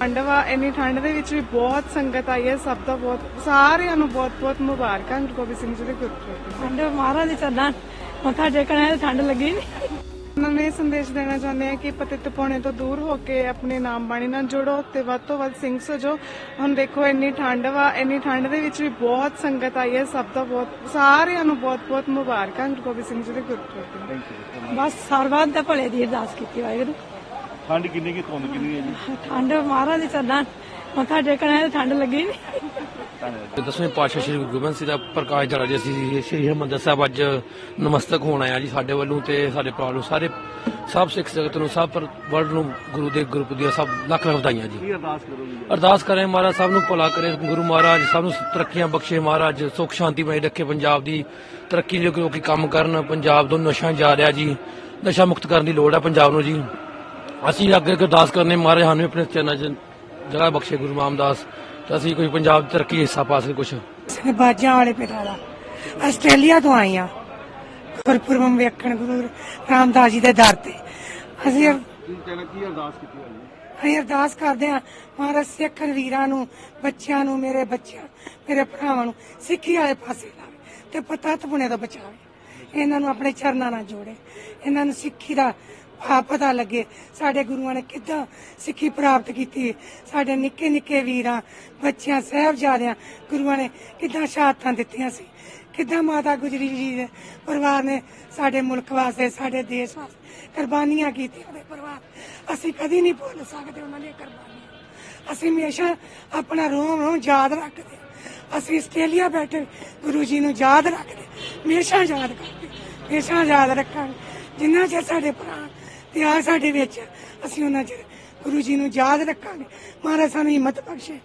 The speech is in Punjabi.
ਠੰਡ ਵਾ ਇੰਨੀ ਠੰਡ ਦੇ ਵਿੱਚ ਵੀ ਬਹੁਤ ਸੰਗਤ ਆਈ ਹੈ, ਸਭ ਦਾ ਬਹੁਤ, ਸਾਰਿਆਂ ਨੂੰ ਬਹੁਤ ਬਹੁਤ ਮੁਬਾਰਕਾਂ, ਗੁਰੂ ਗੋਬਿੰਦ ਸਿੰਘ ਜੀ ਦੇ ਗੁਰਪੁਰਬ ਠੰਡ ਮਹਾਰਾਜ ਦੇ ਚਰਨਾਂ ਮੱਥਾ ਟੇਕਣਾ ਹੈ ਠੰਡ ਲੱਗੀ ਨਹੀਂ ਉਹਨਾਂ ਨੇ ਇਹ ਸੰਦੇਸ਼ ਦੇਣਾ ਚਾਹੁੰਦੇ ਆ ਕਿ ਪਤਿਤ ਪਾਉਣੇ ਤੋਂ ਦੂਰ ਹੋ ਕੇ ਆਪਣੇ ਨਾਮ ਬਾਣੀ ਨਾਲ ਜੁੜੋ ਤੇ ਵੱਧ ਤੋਂ ਵੱਧ ਸਿੰਘ ਸਜੋ। ਹੁਣ ਦੇਖੋ ਇੰਨੀ ਠੰਡ ਵਾ ਇੰਨੀ ਠੰਡ ਦੇ ਵਿੱਚ ਵੀ ਬਹੁਤ ਸੰਗਤ ਆਈ ਹੈ। ਸਭ ਦਾ ਬਹੁਤ ਸਾਰਿਆਂ ਨੂੰ ਬਹੁਤ ਬਹੁਤ ਮੁਬਾਰਕਾਂ। ਗੁਰੂ ਗੋਬਿੰਦ ਸਿੰਘ ਜੀ ਦੇ ਗੁਰਪੁਰਬ ਦੀਆਂ ਬਸ ਸਰਬੱਤ ਦੇ ਭਲੇ ਦੀ ਅਰਦਾਸ ਕੀਤੀ ਵਾਹਿਗੁਰੂ। ਠੰਡ ਕਿੰਨੀ ਕੀ ਧੁੰਦ ਕਿੰਨੀ ਹੈ ਜੀ? ਠੰਡ ਮਹਾਰਾਜ ਦੇ ਚਰਨਾਂ ਮੱਥਾ ਟੇਕਣਾ ਹੈ ਠੰਡ ਲੱਗੀ ਨਹੀਂ ਤੇ ਦਸਵੇਂ ਪਾਤਸ਼ਾਹ ਸ੍ਰੀ ਗੁਰੂ ਗੋਬਿੰਦ ਸਿੰਘ ਦਾ ਪ੍ਰਕਾਸ਼ ਦਿਹਾੜਾ ਜੀ ਅਸੀਂ ਸ੍ਰੀ ਹਰਿਮੰਦਰ ਸਾਹਿਬ ਅੱਜ ਨਮਸਤਕ ਹੋਣ ਆਇਆ ਜੀ ਸਾਡੇ ਵੱਲੋਂ ਤੇ ਸਾਡੇ ਨੂੰ ਸਾਰੇ ਸਭ ਸਿੱਖ ਸੰਗਤ ਨੂੰ ਸਭ ਪਰ ਵਰਲਡ ਨੂੰ ਗੁਰੂ ਦੇ ਗੁਰਪ ਦੀਆਂ ਸਭ ਲੱਖ ਲੱਖ ਵਧਾਈਆਂ ਜੀ। ਅਰਦਾਸ ਕਰੋਗੇ ਅਰਦਾਸ ਕਰੇ ਮਹਾਰਾਜ ਸਭ ਨੂੰ ਭਲਾ ਕਰੇ ਗੁਰੂ ਮਹਾਰਾਜ ਸਭ ਨੂੰ ਤਰੱਕੀਆਂ ਬਖਸ਼ੇ ਮਹਾਰਾਜ ਸੁਖ ਸ਼ਾਂਤੀ ਬਣਾਈ ਰੱਖੇ ਪੰਜਾਬ ਦੀ ਤਰੱਕੀ ਲਈ ਲੋਕੀ ਕੰਮ ਕਰਨ ਪੰਜਾਬ ਤੋਂ ਨਸ਼ਾ ਜਾ ਰਿਹਾ ਜੀ ਨਸ਼ਾ ਮੁਕਤ ਕਰਨ ਦੀ ਲੋੜ ਹੈ ਪੰਜਾਬ ਨੂੰ ਜੀ। ਅਸੀਂ ਅੱਗੇ ਅੱਗੇ ਅਰਦਾਸ ਕਰਨੇ ਮਹਾਰਾਜ ਸਾਨੂੰ ਆਪਣੇ ਚਰਨਾਂ 'ਚ ਜਗ੍ਹਾ ਬਖਸ਼ੇ ਗੁਰੂ ਰਾਮਦਾਸ, ਤੇ ਅਸੀਂ ਕੋਈ ਪੰਜਾਬ ਦੀ ਤਰੱਕੀ ਹਿੱਸਾ ਪਾ ਸਕੀਏ ਕੁਛ। ਸਿੰਘ ਬਾਜਾਂ ਵਾਲੇ ਪਿਤਾ ਆਸਟ੍ਰੇਲੀਆ ਤੋਂ ਆਈ ਆ ਗੁਰਪੁਰਬ ਵੇਖਣ ਗੁਰੂ ਰਾਮਦਾਸ ਜੀ ਦੇ ਦਰ ਤੇ। ਅਸੀਂ ਅਰਦਾਸ ਅਸੀਂ ਅਰਦਾਸ ਕਰਦੇ ਆ ਮਹਾਰਾਜ ਸਿੱਖ ਵੀਰਾਂ ਨੂੰ, ਬੱਚਿਆਂ ਨੂੰ, ਮੇਰੇ ਬੱਚਿਆਂ, ਮੇਰੇ ਭਰਾਵਾਂ ਨੂੰ, ਸਿੱਖੀ ਵਾਲੇ ਪਾਸੇ ਲਾਵੇ ਤੇ ਪਤਾ ਤਪੁਣੇ ਤੋਂ ਬਚਾਵੇ। ਇਹਨਾਂ ਨੂੰ ਆਪਣੇ ਚਰਨਾਂ ਨਾਲ ਜੋੜੇ। ਇਹਨਾਂ ਨੂੰ ਸਿੱਖੀ ਦਾ ਭਾਵ ਪਤਾ ਲੱਗੇ। ਸਾਡੇ ਗੁਰੂਆਂ ਨੇ ਕਿੱਦਾਂ ਸਿੱਖੀ ਪ੍ਰਾਪਤ ਕੀਤੀ। ਸਾਡੇ ਨਿੱਕੇ ਨਿੱਕੇ ਵੀਰਾਂ, ਬੱਚਿਆਂ, ਸਾਹਿਬਜ਼ਾਦਿਆਂ, ਗੁਰੂਆਂ ਨੇ ਕਿੱਦਾਂ ਸ਼ਹਾਦਤਾਂ ਦਿੱਤੀਆਂ ਸੀ। ਕਿੱਦਾਂ ਮਾਤਾ ਗੁਜਰੀ ਜੀ ਦੇ ਪਰਿਵਾਰ ਨੇ ਸਾਡੇ ਮੁਲਕ ਵਾਸਤੇ, ਸਾਡੇ ਦੇਸ਼ ਵਾਸਤੇ ਕੁਰਬਾਨੀਆਂ ਕੀਤੀਆਂ ਉਹਦੇ ਪਰਿਵਾਰ। ਅਸੀਂ ਕਦੀ ਨਹੀਂ ਭੁੱਲ ਸਕਦੇ ਉਹਨਾਂ ਦੀਆਂ ਕੁਰਬਾਨੀਆਂ। ਅਸੀਂ ਹਮੇਸ਼ਾ ਆਪਣਾ ਰੋਮ ਰੋਮ ਯਾਦ ਰੱਖਦੇ। ਅਸੀਂ ਆਸਟ੍ਰੇਲੀਆ ਬੈਠੇ ਗੁਰੂ ਜੀ ਨੂੰ ਯਾਦ ਰੱਖਦੇ। ਹਮੇਸ਼ਾ ਯਾਦ ਕਰਦੇ। ਹਮੇਸ਼ਾ ਯਾਦ ਰੱਖਾਂਗੇ। ਜਿੰਨਾ ਚਿਰ ਸਾਡੇ ਭਰਾ ਪਿਆਰ ਸਾਡੇ ਵਿੱਚ ਅਸੀਂ ਉਹਨਾਂ ਚ ਗੁਰੂ ਜੀ ਨੂੰ ਯਾਦ ਰੱਖਾਂਗੇ। ਮਹਾਰਾਜ ਸਾਨੂੰ ਹਿੰਮਤ ਬਖਸ਼ੇ।